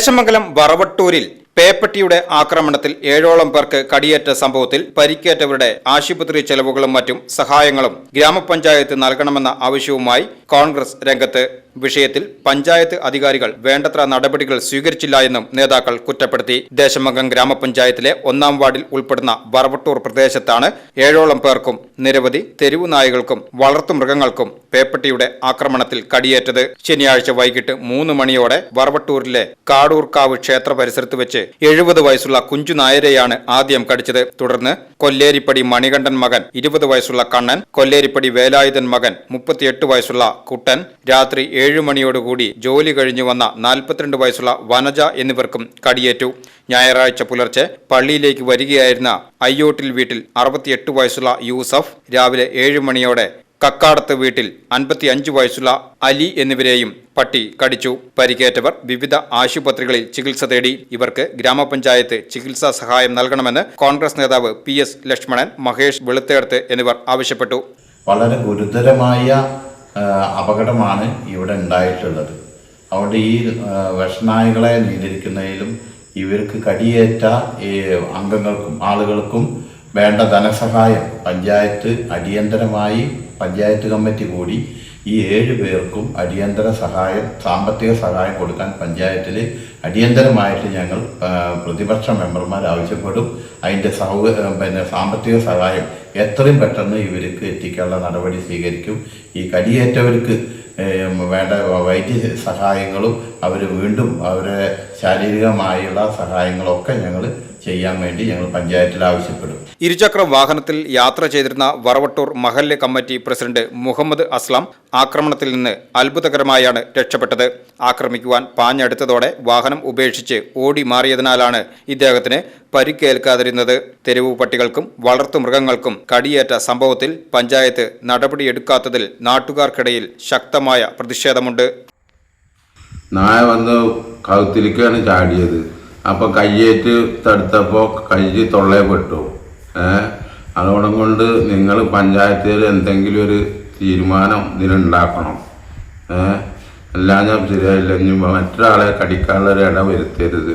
ദേശമംഗലം വറവട്ടൂരിൽ പേപ്പട്ടിയുടെ ആക്രമണത്തിൽ ഏഴോളം പേർക്ക് കടിയേറ്റ സംഭവത്തിൽ പരിക്കേറ്റവരുടെ ആശുപത്രി ചെലവുകളും മറ്റും സഹായങ്ങളും ഗ്രാമപഞ്ചായത്ത് നൽകണമെന്ന ആവശ്യവുമായി കോൺഗ്രസ് രംഗത്ത്. വിഷയത്തിൽ പഞ്ചായത്ത് അധികാരികൾ വേണ്ടത്ര നടപടികൾ സ്വീകരിച്ചില്ല എന്നും നേതാക്കൾ കുറ്റപ്പെടുത്തി. ദേശമംഗം ഗ്രാമപഞ്ചായത്തിലെ ഒന്നാം വാർഡിൽ ഉൾപ്പെടുന്ന വറവട്ടൂർ പ്രദേശത്താണ് ഏഴോളം പേർക്കും നിരവധി തെരുവു നായകൾക്കും വളർത്തുമൃഗങ്ങൾക്കും പേപ്പട്ടിയുടെ ആക്രമണത്തിൽ കടിയേറ്റത്. ശനിയാഴ്ച വൈകിട്ട് മൂന്ന് മണിയോടെ വറവട്ടൂരിലെ കാടൂർക്കാവ് ക്ഷേത്ര പരിസരത്ത് വെച്ച് എഴുപത് വയസ്സുള്ള കുഞ്ചു നായരെയാണ് ആദ്യം കടിച്ചത്. തുടർന്ന് കൊല്ലേരിപ്പടി മണികണ്ഠൻ മകൻ ഇരുപത് വയസ്സുള്ള കണ്ണൻ കൊല്ലേരിപ്പടി വേലായുധൻ മകൻ മുപ്പത്തിയെട്ട് വയസ്സുള്ള കുട്ടൻ രാത്രി ഏഴു മണിയോടുകൂടി ജോലി കഴിഞ്ഞു വന്ന നാൽപ്പത്തിരണ്ട് വയസ്സുള്ള വനജ എന്നിവർക്കും കടിയേറ്റു. ഞായറാഴ്ച പുലർച്ചെ പള്ളിയിലേക്ക് വരികയായിരുന്ന അയ്യോട്ടിൽ വീട്ടിൽ അറുപത്തിയെട്ട് വയസ്സുള്ള യൂസഫ് രാവിലെ ഏഴ് മണിയോടെ കക്കാടത്ത് വീട്ടിൽ അൻപത്തി അഞ്ച് വയസ്സുള്ള അലി എന്നിവരെയും പട്ടി കടിച്ചു. പരിക്കേറ്റവർ വിവിധ ആശുപത്രികളിൽ ചികിത്സ തേടി ഇവർക്ക് ഗ്രാമപഞ്ചായത്ത് ചികിത്സാ സഹായം നൽകണമെന്ന് കോൺഗ്രസ് നേതാവ് പി എസ് ലക്ഷ്മണൻ മഹേഷ് വെളുത്തേടത്ത് എന്നിവർ ആവശ്യപ്പെട്ടു. വളരെ ഗുരുതരമായ അപകടമാണ് ഇവിടെ ഉണ്ടായിട്ടുള്ളത്. അതുകൊണ്ട് ഈ വിഷനായകളെ നിയന്ത്രിക്കുന്നതിലും ഇവർക്ക് കടിയേറ്റ അംഗങ്ങൾക്കും ആളുകൾക്കും വേണ്ട ധനസഹായം പഞ്ചായത്ത് അടിയന്തരമായി പഞ്ചായത്ത് കമ്മിറ്റി കൂടി ഈ ഏഴ് പേർക്കും അടിയന്തര സഹായം സാമ്പത്തിക സഹായം കൊടുക്കാൻ പഞ്ചായത്തിൽ അടിയന്തരമായിട്ട് ഞങ്ങൾ പ്രതിപക്ഷ മെമ്പർമാർ ആവശ്യപ്പെടും. അതിന്റെ സൗക പിന്നെ സാമ്പത്തിക സഹായം എത്രയും പെട്ടെന്ന് ഇവർക്ക് എത്തിക്കാനുള്ള നടപടി സ്വീകരിക്കും. ഈ കടിയേറ്റവർക്ക് വേണ്ട വൈദ്യ സഹായങ്ങളും അവർ വീണ്ടും അവരെ ശാരീരികമായുള്ള സഹായങ്ങളൊക്കെ ഞങ്ങൾ ചെയ്യാൻ വേണ്ടി ഞങ്ങൾ പഞ്ചായത്തിൽ ആവശ്യപ്പെടും. ഇരുചക്ര വാഹനത്തിൽ യാത്ര ചെയ്തിരുന്ന വറവട്ടൂർ മഹല്ല് കമ്മിറ്റി പ്രസിഡന്റ് മുഹമ്മദ് അസ്ലാം ആക്രമണത്തിൽ നിന്ന് അത്ഭുതകരമായാണ് രക്ഷപ്പെട്ടത്. ആക്രമിക്കുവാൻ പാഞ്ഞടുത്തതോടെ വാഹനം ഉപേക്ഷിച്ച് ഓടി മാറിയതിനാലാണ് ഇദ്ദേഹത്തിന് പരിക്കേൽക്കാതിരുന്നത്. തെരുവു പട്ടികൾക്കും വളർത്തു മൃഗങ്ങൾക്കും കടിയേറ്റ സംഭവത്തിൽ പഞ്ചായത്ത് നടപടിയെടുക്കാത്തതിൽ നാട്ടുകാർക്കിടയിൽ ശക്തമായ പ്രതിഷേധമുണ്ട്. നായ വന്ന് കഴുത്തിലേക്കാണ് ചാടിയത്. അപ്പൊ കയ്യേറ്റ് തടുത്തപ്പോ കൈ തൊള്ളയപ്പെട്ടു ഏ? അതുകൊണ്ടും കൊണ്ട് നിങ്ങൾ പഞ്ചായത്തിൽ എന്തെങ്കിലും ഒരു തീരുമാനം ഇതിനുണ്ടാക്കണം ഏ? ഞാൻ ശരിയായില്ല. ഇനി മറ്റൊരാളെ കടിക്കാനുള്ള ഒരു ഇട വരുത്തരുത്.